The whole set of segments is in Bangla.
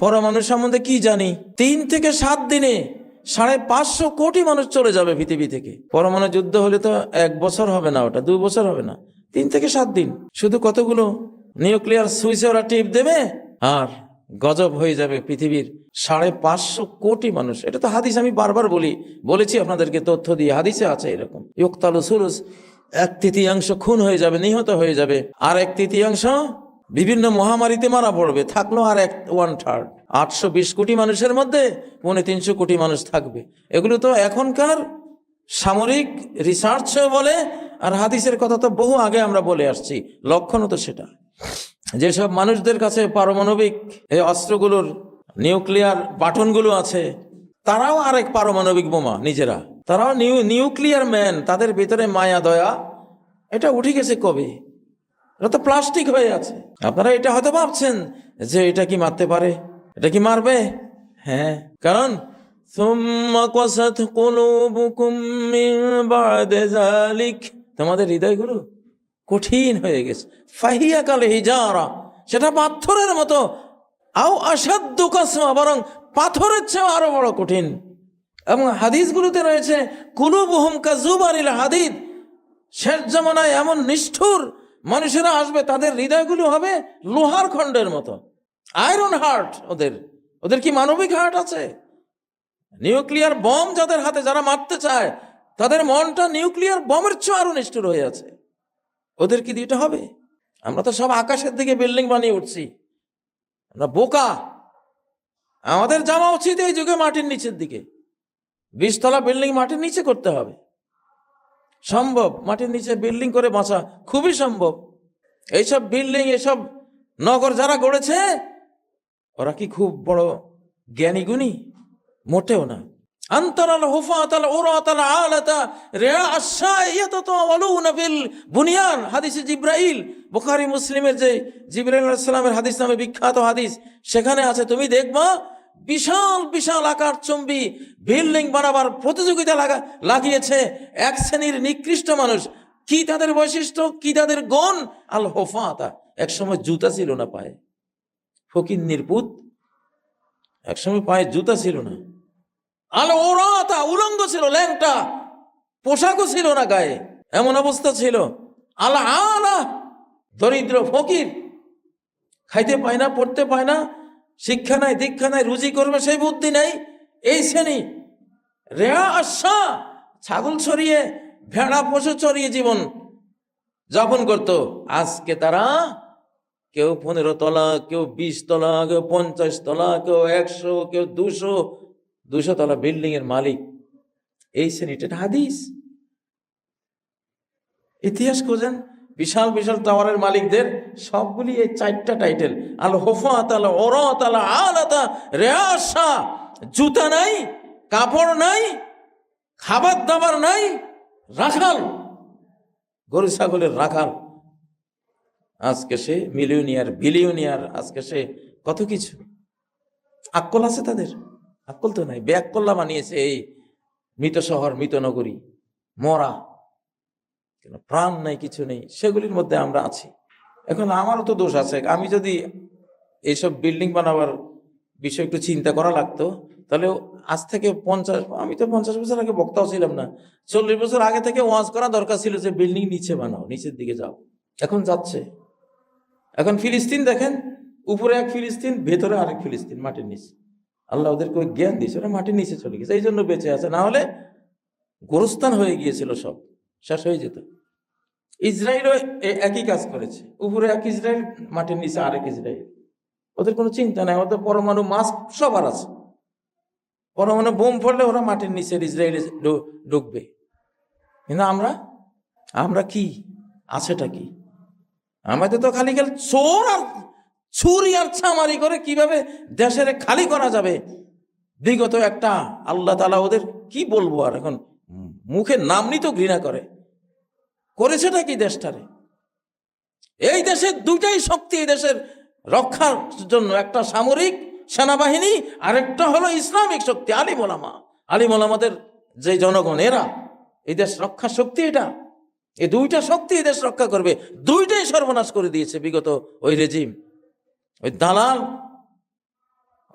পরমাণু সম্বন্ধে কি জানি? তিন থেকে সাত দিনে সাড়ে পাঁচশো কোটি মানুষ চলে যাবে পৃথিবী থেকে। পরমাণু যুদ্ধ হলে তো এক বছর হবে না ওটা দুই বছর হবে না। তিন থেকে সাত দিন। শুধু কতগুলো? নিউক্লিয়ার সুইচে ওরা টিপ দেবে? আর গজব হয়ে যাবে পৃথিবীর সাড়ে পাঁচশো কোটি মানুষ। এটা তো হাদিস, আমি বারবার বলি। বলেছি আপনাদেরকে তথ্য দিয়ে, হাদিসে আছে এরকম। ইয়ক্তালু সুরুস এক তৃতীয়াংশ খুন হয়ে যাবে, নিহত হয়ে যাবে। আর এক তৃতীয়াংশ বিভিন্ন মহামারীতে মারা পড়বে, থাকল আর এক ওয়ান থার্ড আটশো বিশ কোটি মানুষের মধ্যে পৌনে তিনশো কোটি মানুষ থাকবে। এগুলো তো এখনকার সামরিক রিসার্চও বলে, আর হাদিসের কথা তো বহু আগে আমরা বলে আসছি। লক্ষণও তো সেটা। যেসব মানুষদের কাছে পারমাণবিক এই অস্ত্রগুলোর নিউক্লিয়ার বাটনগুলো আছে, তারাও আরেক পারমাণবিক বোমা, নিজেরা। তারাও নিউ নিউক্লিয়ার ম্যান তাদের ভিতরে মায়া, দয়া, এটা উঠে গেছে কবে? এটা তো প্লাস্টিক হয়ে আছে। আপনারা এটা হয়তো ভাবছেন যে এটা কি মারতে পারে? এটা কি মারবে? হ্যাঁ। কারণ তোমাদের হৃদয়গুলো কঠিন হয়ে গেছে। ফাহিয়া কালে হিজারা সেটা পাথরের মতো। আও অসাধ্য কাসমা বরং পাথরের চেয়েও আরও বড় কঠিন। এবং হাদিসগুলোতে রয়েছে কুলু বহুম কাজুবারিল হাদিদ শেষ জমানায় এমন নিষ্ঠুর মানুষেরা আসবে, তাদের হৃদয়গুলো হবে লোহার খণ্ডের মতো। আয়রন হার্ট ওদের। ওদের কি মানবিক হার্ট আছে? নিউক্লিয়ার বম যাদের হাতে, যারা মারতে চায়, তাদের মনটা নিউক্লিয়ার বমের চেয়ে আরও নিষ্ঠুর হয়ে আছে। ওদের কি দিতে হবে? আমরা তো সব আকাশের দিকে বিল্ডিং বানিয়ে উঠছি। আমরা বোকা। আমাদের যাওয়া উচিত এই যুগে মাটির নিচের দিকে। বিশতলা বিল্ডিং মাটির নিচে করতে হবে। সম্ভব। মাটির নিচে বিল্ডিং করে বাঁচা খুবই সম্ভব। এইসব বিল্ডিং এসব নগর যারা গড়েছে, ওরা কি খুব বড় জ্ঞানী গুণী? মোটেও না। আন্তরাল হুফাতাল উরাতাল আলাতা রিয়া আশাইয়াত তাওয়ালুনা ফিল বুনিয়ান। হাদিসে জিব্রাইল। বুখারী, মুসলিমের যে জিব্রাইল আলাইহিস সালামের হাদিস নামে বিখ্যাত হাদিস, সেখানে আছে। তুমি দেখবা বিশাল বিশাল আকার চম্বি বিল্ডিং বানাবার প্রতিযোগিতা লাগা, লাগিয়েছে এক শ্রেণির নিকৃষ্ট মানুষ। কি তাদের বৈশিষ্ট্য? কি তাদের গুণ? আল হোফাতা। একসময় জুতা ছিল না পায়ে। ফকির নির্পুত একসময় পায়ে জুতা ছিল না। আলো ওরাতা উলঙ্গ ছিল, ল্যাংটা। পোশাকও ছিল না গায়ে। এমন অবস্থা ছিল। আলা আলা, দরিদ্র ফকির। খাইতে পায় না, পড়তে পায় না। শিক্ষা নাই, দীক্ষা নাই, রুজি করবে সেই বুদ্ধি নাই। এই শ্রেণি, রেয়া আশা, ছাগল ছড়িয়ে, ভেড়া পশু চড়িয়ে জীবন যাপন করত। আজকে তারা কেউ পনেরো তলা, কেউ বিশ তলা, কেউ পঞ্চাশ তলা, কেউ একশো, কেউ দুশো দুশো তলা বিল্ডিং এর মালিক। এই শ্রেণীটা হাদিস। ইতিহাস খোঁজেন বিশাল বিশাল টাওয়ারের মালিকদের সবগুলি এই চারটা টাইটেল আল হোফাত, আল ওরত আল আলাতা রেয়াসা জুতা নাই, কাপড় নাই, খাবার দাবার নাই, রাখাল, গরু, ছাগলের রাখাল। আজকে সে মিলিয়নিয়ার বিলিয়নিয়ার আজকে সে কত কিছু। আক্কল আছে তাদের? আক্কল তো নাই। ব্যাককল্লা বানিয়েছে এই মৃত শহর, মৃত নগরী, মরা। কেন? প্রাণ নাই, কিছু নেই, সেগুলির মধ্যে আমরা আছি। এখন আমারও তো দোষ আছে। আমি যদি এইসব বিল্ডিং বানাবার বিষয় একটু চিন্তা করা লাগতো, তাহলে আজ থেকে পঞ্চাশ, আমি তো পঞ্চাশ বছর আগে বক্তাও ছিলাম না। চল্লিশ বছর আগে থেকে ওয়াজ করা দরকার ছিল যে বিল্ডিং নিচে বানাও, নিচের দিকে যাও। এখন যাচ্ছে। এখন ফিলিস্তিন দেখেন, উপরে এক ফিলিস্তিন, ভেতরে আরেক ফিলিস্তিন, মাটির নিচে। আল্লাহ ওদেরকে ওই জ্ঞান দিয়েছে, ওরা মাটির নিচে চলে গেছে, এই জন্য বেঁচে আছে। না হলে গোরস্থান হয়ে গিয়েছিল সব। শেষ হয়ে যেত। ইসরায়েলও একই কাজ করেছে। উপরে এক ইসরায়েল, মাটির নিচে আরেক ইসরায়েল। ওদের কোনো চিন্তা নাই, ওদের পরমাণু মাস্ক সবার আছে। পরমাণু বোম পড়লে ওরা মাটির নিচের ইসরায়েলে ঢুকবে। কিন্তু আমরা আমরা কি? আছেটা কি? আমাদের তো খালি খালি চোর আর ছুরি আর ছামারি করে কীভাবে দেশের খালি করা যাবে? বিগত একটা, আল্লাহ তালা ওদের কি বলব আর এখন? মুখে নাম নিতেও ঘৃণা করে। করেছেটা কি দেশটারে? এই দেশের দুইটাই শক্তি এই দেশের রক্ষার জন্য, একটা সামরিক সেনাবাহিনী, আরেকটা হলো ইসলামিক শক্তি, আলিম ওলামা। আলিম ওলামাদের যে জনগণ, এরা এই দেশ রক্ষার শক্তি এটা। এই দুইটা শক্তি এই দেশ রক্ষা করবে। দুইটাই সর্বনাশ করে দিয়েছে বিগত ওই রেজিম। ওই দালাল,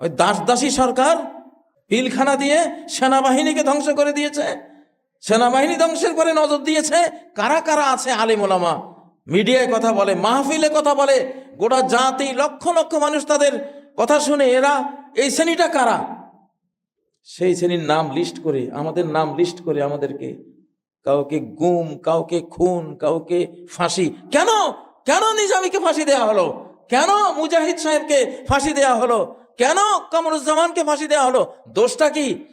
ওই দাস দাসী সরকার, পিলখানা দিয়ে সেনাবাহিনীকে ধ্বংস করে দিয়েছে। সেনাবাহিনী ধ্বংসের পরে নজর দিয়েছে, কারা কারা আছে আলিম ওলামা মিডিয়ায় কথা বলে, মাহফিলে কথা বলে, গোটা জাতি, লক্ষ লক্ষ মানুষ তাদের কথা শুনে, এরা, এই শ্রেণীটা কারা? সেই শ্রেণির নাম লিস্ট করে, আমাদের নাম লিস্ট করে আমাদেরকে কাউকে গুম, কাউকে খুন, কাউকে ফাঁসি। কেন? কেন নিজামীকে ফাঁসি দেওয়া হলো? কেন মুজাহিদ সাহেবকে ফাঁসি দেওয়া হলো? কেন কামরুজ্জামানকে ফাঁসি দেওয়া হলো? দোষটা কি?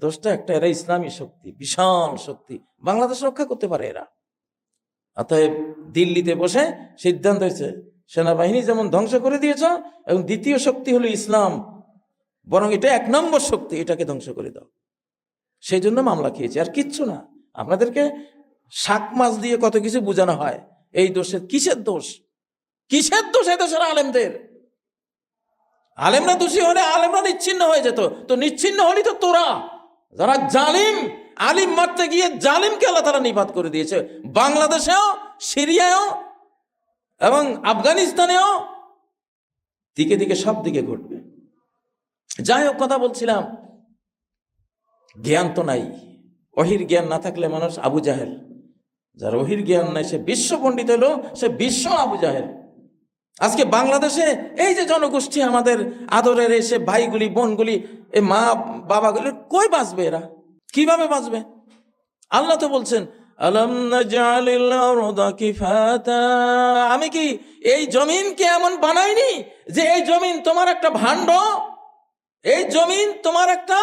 দোষটা একটা, এরা ইসলামী শক্তি, বিশাল শক্তি। বাংলাদেশ রক্ষা করতে পারে এরা। অতএব দিল্লিতে বসে সিদ্ধান্ত হয়েছে, সেনাবাহিনী যেমন ধ্বংস করে দিয়েছ, এবং দ্বিতীয় শক্তি হলো ইসলাম। বরং এটা এক নম্বর শক্তি, এটাকে ধ্বংস করে দাও। সেই জন্য মামলা খেয়েছে। আর কিচ্ছু না। আপনাদেরকে শাক মাছ দিয়ে কত কিছু বোঝানো হয়। এই দোষের কিসের দোষ? কিসের দোষ এই দেশের আলেমদের? আলেমরা দোষী হলে আলেমরা নিচ্ছিন্ন হয়ে যেত। তো নিচ্ছিন্ন হলি তো তোরা। যারা জালিম, আলিম মারতে গিয়ে জালিমকে আল্লাহ তারা নিপাত করে দিয়েছে। বাংলাদেশেও, সিরিয়ায়ও এবং আফগানিস্তানেও দিকে দিকে সব দিকে ঘটবে। যাই হোক, কথা বলছিলাম, জ্ঞান তো নাই। অহির জ্ঞান না থাকলে মানুষ আবু জাহেল, যার অহির জ্ঞান নাই, সে বিশ্ব পণ্ডিত হলো, সে বিশ্ব আবু জাহেল। আজকে বাংলাদেশে এই যে জনগোষ্ঠী আমাদের আদরের এসে ভাইগুলি, বোনগুলি, এ মা বাবাগুলি, কই বাঁচবে এরা? কীভাবে বাঁচবে? আল্লাহ তো বলছেন আমি কি এই জমিনকে এমন বানাইনি যে এই জমিন তোমার একটা ভাণ্ড? এই জমিন তোমার একটা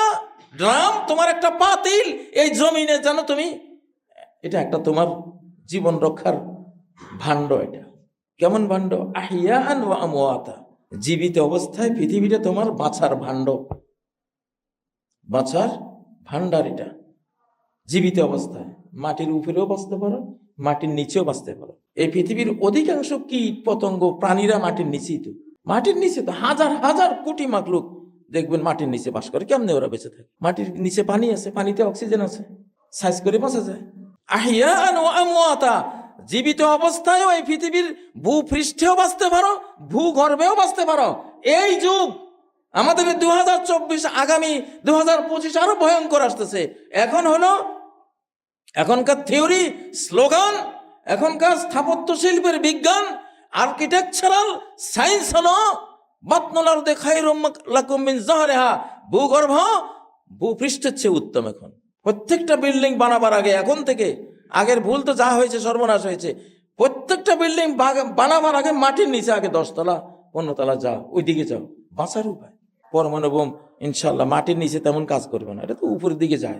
ড্রাম, তোমার একটা পাতিল, এই জমিনে জানো তুমি, এটা একটা তোমার জীবন রক্ষার ভাণ্ড এটা। কেমন ভাণ্ড? আহিয়ান ও আমওয়াতা। জীবিত অবস্থায় পৃথিবীটা তোমার বাছার ভাণ্ড। বাছার ভাণ্ডার এটা। জীবিত অবস্থায়। মাটির উপরেও বাঁচতে পারো, মাটির নিচেও বাঁচতে পারো। এই পৃথিবীর অধিকাংশ কীট পতঙ্গ প্রাণীরা মাটির নিচেই তো। মাটির নিচে তো হাজার হাজার কোটি মাকলুক দেখবেন মাটির নিচে বাস করে। কেমনে ওরা বেঁচে থাকে? মাটির নিচে পানি আছে, পানিতে অক্সিজেন আছে। সাইজ করে বাঁচা যায়। আমওয়াতা। জীবিত অবস্থায়ও এই পৃথিবীর ভূপৃষ্ঠেও বাঁচতে পারো, ভূগর্ভেও বাঁচতে পারো। এই যুগ আমাদের দু হাজার চব্বিশ আগামী দু হাজার পঁচিশ আরও ভয়ঙ্কর আসতেছে। এখন হলো এখনকার থিওরি, স্লোগান, এখনকার স্থাপত্য শিল্পের বিজ্ঞান, আর্কিটেকচারাল সায়েন্স হলো বাতনলার দেখাই রম্মিন জাহারেহা, ভূগর্ভ ভূপৃষ্ঠের চেয়ে উত্তম এখন। প্রত্যেকটা বিল্ডিং বানাবার আগে এখন থেকে আগের ভুল তো যা হয়েছে, সর্বনাশ হয়েছে। প্রত্যেকটা বিল্ডিং বানাবার আগে মাটির নিচে, আগে দশতলা, পনেরোতলা যাও, ওইদিকে যাও। বাঁচার উপায়। পরমাণু বোম, ইনশাল্লাহ, মাটির নিচে তেমন কাজ করবে না। এটা তো উপরের দিকে যায়।